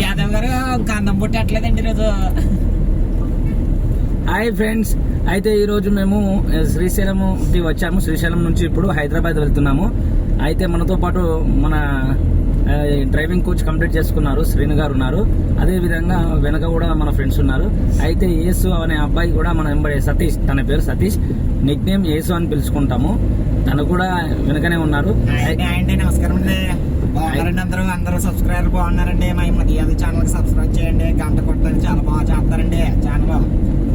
యాదవ్ గారు గంధం పుట్టట్లేదండి ఈరోజు. హాయ్ ఫ్రెండ్స్ అయితే ఈ రోజు మేము శ్రీశైలంకి వచ్చాము. శ్రీశైలం నుంచి ఇప్పుడు హైదరాబాద్ వెళ్తున్నాము. అయితే మనతో పాటు మన డ్రైవింగ్ కోచ్ కంప్లీట్ చేసుకున్నారు శ్రీను గారు ఉన్నారు. అదే విధంగా వెనక కూడా మన ఫ్రెండ్స్ ఉన్నారు. అయితే యేసు అనే అబ్బాయి కూడా మన వెంబడి సతీష్ తన పేరు సతీష్. నిక్ నేమ్ యేసు అని పిలుచుకుంటాము. తను కూడా వెనకనే ఉన్నారు. నమస్కారం బాగున్నారండి అందరూ. అందరూ సబ్స్క్రైబర్ బాగున్నారండి. మా మర్యాద ఛానల్ సబ్స్క్రైబ్ చేయండి. గంట కొట్టండి చాలా బాగా చేస్తారండి ఛానల్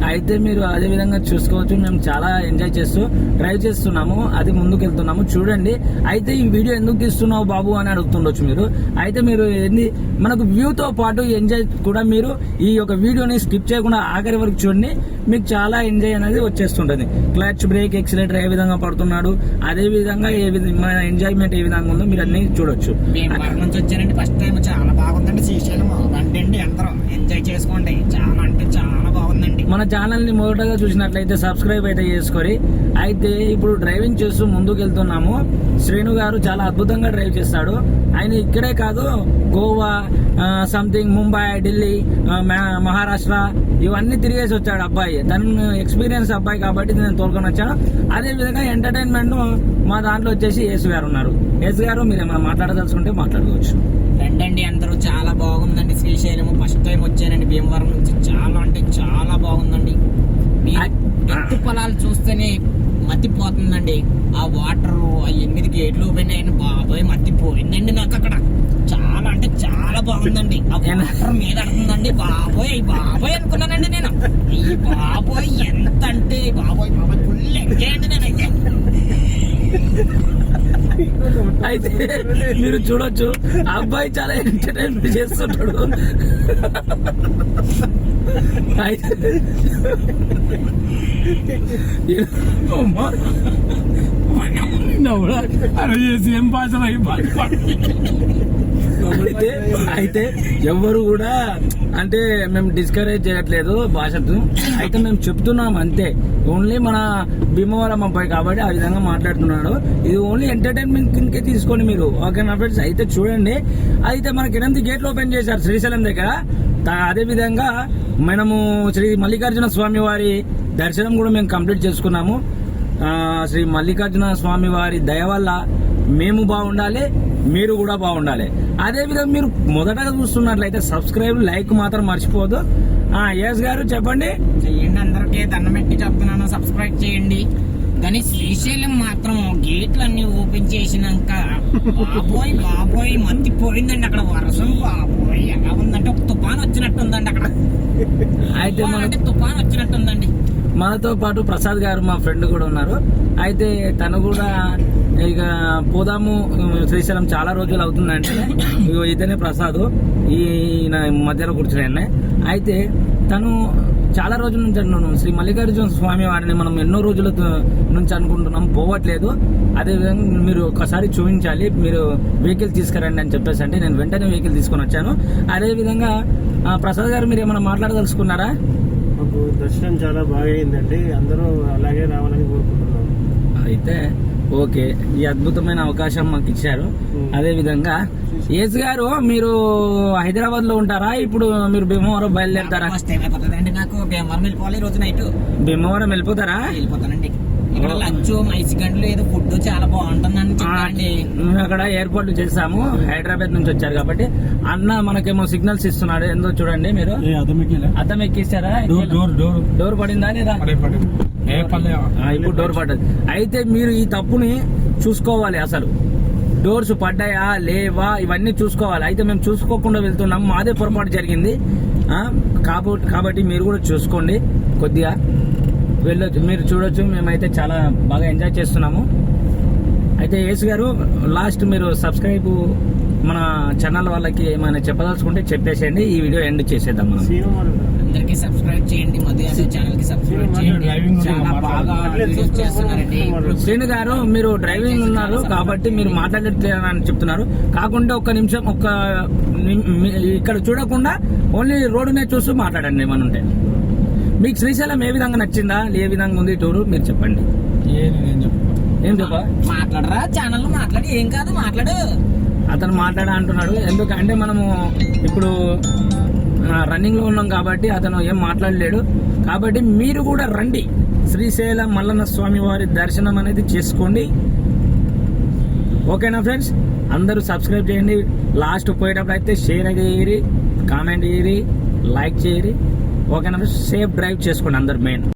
అయితే మీరు అదే విధంగా చూసుకోవచ్చు. మేము చాలా ఎంజాయ్ చేస్తూ డ్రైవ్ చేస్తున్నాము. అది ముందుకు వెళ్తున్నాము చూడండి. అయితే ఈ వీడియో ఎందుకు తీస్తున్నావు బాబు అని అడుగుతుండొచ్చు మీరు. అయితే మీరు ఏంది మనకు వ్యూతో పాటు ఎంజాయ్ కూడా మీరు ఈ యొక్క వీడియోని స్కిప్ చేయకుండా ఆఖరి వరకు చూడండి. మీకు చాలా ఎంజాయ్ అనేది వచ్చేస్తుంటుంది. క్లచ్ బ్రేక్ ఎక్సిలేటర్ ఏ విధంగా పడుతున్నాడు అదే విధంగా ఏ విధంగా మన ఎంజాయ్మెంట్ ఏ విధంగా ఉందో మీరు అన్ని చూడొచ్చు. భీమవరం నుంచి వచ్చానండి. ఫస్ట్ టైం చాలా బాగుందండి శ్రీశైలం. రండి అందరం. ఎంజాయ్ చేసుకోండి. చాలా అంటే చాలా బాగుందండి. మన ఛానల్ని మొదటగా చూసినట్లయితే సబ్స్క్రైబ్ అయితే చేసుకొని అయితే ఇప్పుడు డ్రైవింగ్ చేస్తూ ముందుకు వెళ్తున్నాము శ్రేణు గారు చాలా అద్భుతంగా డ్రైవ్ చేస్తాడు. ఆయన ఇక్కడే కాదు గోవా సంథింగ్ ముంబై ఢిల్లీ మహారాష్ట్ర ఇవన్నీ తిరిగేసి వచ్చాడు అబ్బాయి. తను ఎక్స్పీరియన్స్ అబ్బాయి కాబట్టి నేను తోలుకొని వచ్చాను. అదే విధంగా ఎంటర్టైన్మెంట్ మా దాంట్లో వచ్చేసి యేసు గారు ఉన్నారు. యేసు గారు మీరు ఏమైనా మాట్లాడదలుచుకుంటే మాట్లాడుకోవచ్చు. రండి అందరూ చాలా బాగుందండి శ్రీశైలం ఫస్ట్ టైం వచ్చానండి భీమవరం నుంచి. చాలా అంటే చాలా బాగుందండి. ఎత్తు పొలాలు చూస్తేనే మతిపోతుందండి. ఆ వాటర్ ఆ ఎనిమిది గేట్లు పోయినాయని బాబాయ్ మతిపోయిందండి నాకు అక్కడ. చాలా అంటే చాలా బాగుందండి. ఆ ఏనా? వాటర్ మీద అడుగుతుందండి బాబోయ్ బాబోయ్ అనుకున్నానండి నేను. ఈ బాబోయ్ ఎంత అంటే బాబోయ్ బాబోయ్ ఫుల్ ఎంజాయ్ అండి నేనైతే. అయితే మీరు చూడొచ్చు. ఆ అబ్బాయి చాలా ఎంటర్టైన్మెంట్ చేస్తుంటాడు. అయితే అరే ఏం అయితే అయితే ఎవరు కూడా అంటే మేము డిస్కరేజ్ చేయట్లేదు భాషకు అయితే మేము చెప్తున్నాం అంతే. ఓన్లీ మన భీమవరం అబ్బాయి కాబట్టి ఆ విధంగా మాట్లాడుతున్నాడు. ఇది ఓన్లీ ఎంటర్టైన్మెంట్ కిందకే తీసుకోండి మీరు. ఓకేనా ఫ్రెండ్స్ అయితే చూడండి. అయితే మనకి ఎనిమిది గేట్లు ఓపెన్ చేశారు శ్రీశైలం దగ్గర. అదే విధంగా మనము శ్రీ మల్లికార్జున స్వామి వారి దర్శనం కూడా మేము కంప్లీట్ చేసుకున్నాము. శ్రీ మల్లికార్జున స్వామి వారి దయ వల్ల మేము బాగుండాలి. మీరు కూడా బాగుండాలి. అదే విధంగా మీరు మొదటగా చూస్తున్నట్లయితే సబ్స్క్రైబ్ లైక్ మాత్రం మర్చిపోదు ఆ యస్ గారు చెప్పండి. చెయ్యండి అందరికీ దండం పెట్టి చెప్తున్నాను సబ్స్క్రైబ్ చేయండి కానీ శ్రీశైలం మాత్రం గేట్లు అన్ని ఓపెన్ చేసినాక బాబోయ్ బాబోయ్ మత్తి పోయిందండి అక్కడ వర్షం బాబోయ్ ఎలా ఉందంటే ఒక తుఫాన్ వచ్చినట్టుందండి అక్కడ. అయితే తుఫాన్ మన అంటే తుఫాన్ వచ్చినట్టుందండి. మనతో పాటు ప్రసాద్ గారు మా ఫ్రెండ్ కూడా ఉన్నారు. అయితే తను కూడా ఇక పోదాము శ్రీశైలం చాలా రోజులు అవుతుందంటే ఇగో ఇతనే ప్రసాద్ ఈయన మధ్యలో కూర్చున్నాయి అయితే తను చాలా రోజుల నుంచి అంటున్నాను శ్రీ మల్లికార్జున స్వామి వారిని మనం ఎన్నో రోజుల నుంచి అనుకుంటున్నాం పోవట్లేదు. అదేవిధంగా మీరు ఒకసారి చూపించాలి మీరు వెహికల్ తీసుకురండి అని చెప్పేసి అంటే నేను వెంటనే వెహికల్ తీసుకొని వచ్చాను. అదేవిధంగా ప్రసాద్ గారు మీరు ఏమైనా మాట్లాడదలుచుకున్నారా? మాకు దర్శనం చాలా బాగా అయిందండి అందరూ అలాగే రావాలని కోరుకుంటున్నాం. అయితే ఓకే ఈ అద్భుతమైన అవకాశం మాకు ఇచ్చారు. అదే విధంగా ఏజ్ గారు మీరు హైదరాబాద్లో ఉంటారా? ఇప్పుడు మీరు భీమవరం బయలుదేరతారా? నాకు భీమవరం వెళ్ళిపోవాలి రోజు నైట్. భీమవరం వెళ్ళిపోతారా? వెళ్ళిపోతానండి. ఇక్కడ లంచ్ ఐస్ గంటలు ఏదో ఫుడ్ చాలా బాగుంటుందని చెప్పండి. మేము అక్కడ ఏర్పాట్లు చేసాము హైదరాబాద్ నుంచి వచ్చారు కాబట్టి. అన్న మనకేమో సిగ్నల్స్ ఇస్తున్నాడు ఏందో చూడండి మీరు. అద్దం ఎక్కిస్తారా డోర్ పడిందా లేదా? ఇప్పుడు డోర్ పడ్డది. అయితే మీరు ఈ తప్పుని చూసుకోవాలి అసలు. డోర్స్ పడ్డాయా లేవా ఇవన్నీ చూసుకోవాలి. అయితే మేము చూసుకోకుండా వెళ్తున్నాం. మాదే పొరపాటు జరిగింది. కాబట్టి మీరు కూడా చూసుకోండి కొద్దిగా. వెళ్ళొచ్చు మీరు చూడొచ్చు మేమైతే చాలా బాగా ఎంజాయ్ చేస్తున్నాము. అయితే యేసు గారు లాస్ట్ మీరు సబ్స్క్రైబ్ మన ఛానల్ వాళ్ళకి ఏమైనా చెప్పదలుచుకుంటే చెప్పేసేయండి. ఈ వీడియో ఎండ్ చేసేద్దాం మనం. అందరికి సబ్స్క్రైబ్ చేయండి. మధ్య ఛానల్కి సబ్స్క్రైబ్ చేయండి. చాలా బాగా వీడియోస్ చేస్తున్నారండి. శ్రీను గారు మీరు డ్రైవింగ్ ఉన్నారు కాబట్టి మీరు మాట్లాడట్లేదని చెప్తున్నారు. కాకుండా ఒక్క నిమిషం మీ- ఇక్కడ చూడకుండా ఓన్లీ రోడ్డునే చూస్తూ మాట్లాడండి ఏమని ఉంటే మీకు శ్రీశైలం ఏ విధంగా నచ్చిందా? ఏ విధంగా ఉంది టూరు? మీరు చెప్పండి. ఏం చెప్పా? మాట్లాడరా ఛానల్ మాట్లాడి ఏం కాదు మాట్లాడు. అతను మాట్లాడ అంటున్నాడు. ఎందుకంటే మనము ఇప్పుడు రన్నింగ్లో ఉన్నాం కాబట్టి అతను ఏం మాట్లాడలేడు. కాబట్టి మీరు కూడా రండి. శ్రీశైలం మల్లన్న స్వామి వారి దర్శనం అనేది చేసుకోండి. ఓకేనా ఫ్రెండ్స్? అందరూ సబ్స్క్రైబ్ చేయండి. లాస్ట్ పోయేటప్పుడు అయితే షేర్ చేయరి కామెంట్ చేయరి లైక్ చేయరి ఓకేనా? సేఫ్ డ్రైవ్ చేసుకోండి అందరు మెయిన్